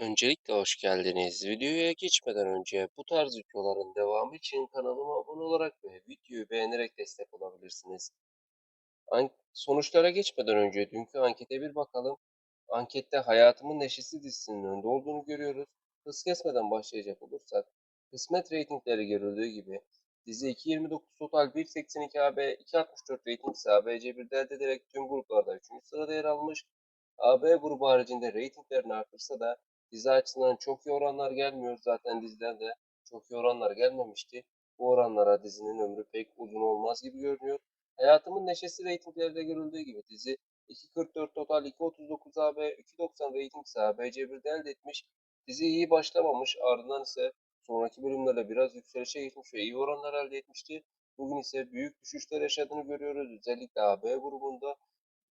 Öncelikle hoş geldiniz. Videoya geçmeden önce bu tarz videoların devamı için kanalıma abone olarak ve videoyu beğenerek destek olabilirsiniz. An- sonuçlara geçmeden önce dünkü ankete bir bakalım. Ankette Hayatımın Neşesi dizisinin önde olduğunu görüyoruz. Hız kesmeden başlayacak olursak, kısmet reytingleri görüldüğü gibi dizi 2.29 total 1.82 AB, 2.64 reyting ise ABC1'de elde ederek tüm gruplarda 3. sırada yer almış. AB grubu haricinde reytinglerini artırsa da dizi açısından çok iyi oranlar gelmiyor. Zaten dizilerde çok iyi oranlar gelmemişti. Bu oranlara dizinin ömrü pek uzun olmaz gibi görünüyor. Hayatımın Neşesi reytinglerde görüldüğü gibi dizi 2.44 total 2.39 AB 2.90 rating ise ABC1'de elde etmiş. Dizi iyi başlamamış ardından ise sonraki bölümlerde biraz yükselişe geçmiş ve iyi oranlar elde etmişti. Bugün ise büyük düşüşler yaşadığını görüyoruz. Özellikle AB grubunda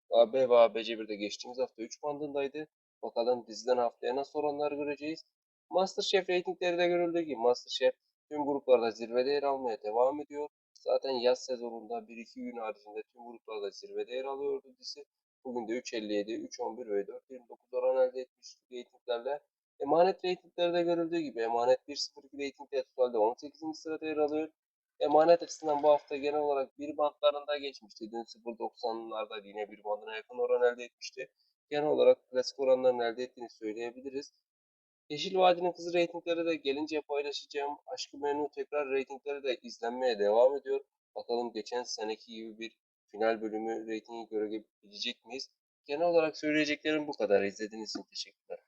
AB ve ABC1'de geçtiğimiz hafta 3 bandındaydı. Bakalım diziden haftaya nasıl oranlar göreceğiz. Masterchef reytingleri de görüldüğü gibi Masterchef tüm gruplarda zirvede yer almaya devam ediyor. Zaten yaz sezonunda 1-2 gün haricinde tüm gruplarda zirvede yer alıyordu dizi. Bugün de 3.57, 3.11 ve 4.29 oran elde etmiş reytinglerle. Emanet reytingleri de görüldüğü gibi Emanet 1.02 reytingde totalde 18. sırada yer alıyor. Emanet açısından bu hafta genel olarak bir bantlarında geçmişti. Dün 0.90'larda yine bir bandına yakın oran elde etmişti. Genel olarak klasik oranların elde ettiğini söyleyebiliriz. Yeşil Vadi'nin kızı reytingleri de gelince paylaşacağım. Aşkı Memnu tekrar reytingleri de izlenmeye devam ediyor. Bakalım geçen seneki gibi bir final bölümü reytingi görebilecek miyiz? Genel olarak söyleyeceklerim bu kadar. İzlediğiniz için teşekkürler.